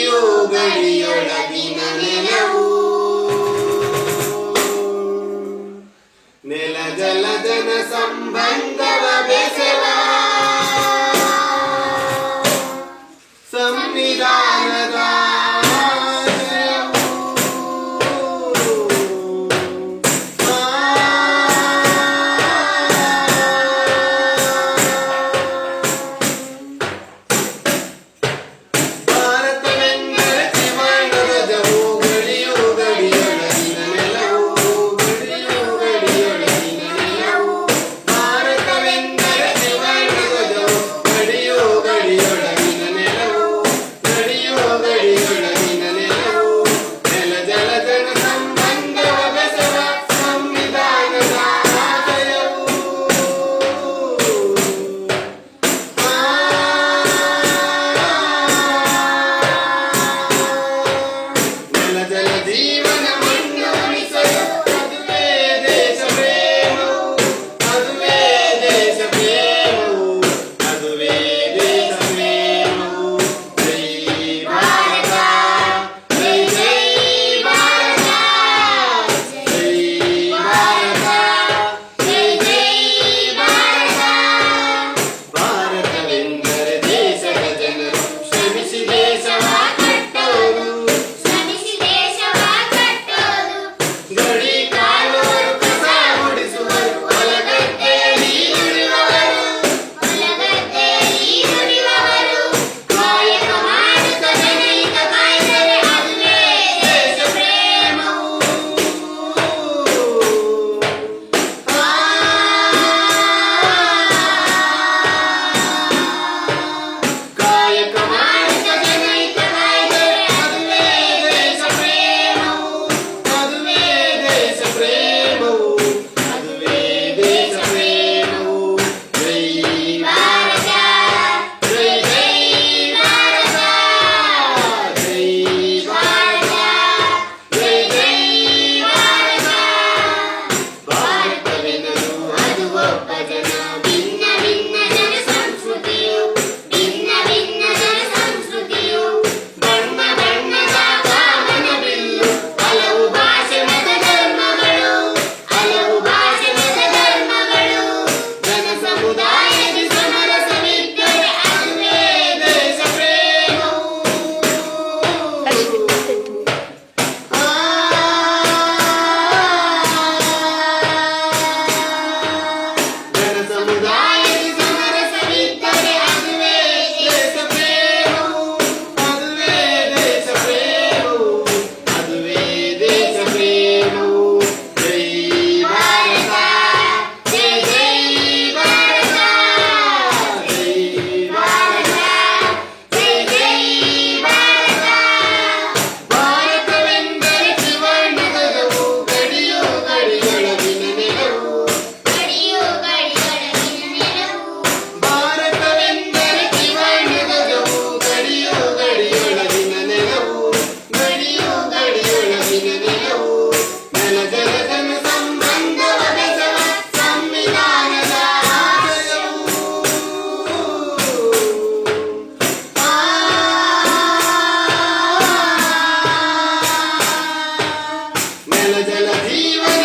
ಗಡಿಯೋ ಗಡಿಯೊಳಗಿನ ನೆಲವು ನೆಲ ಜಲ ಜನ ಸಂ Bye. desde la riva.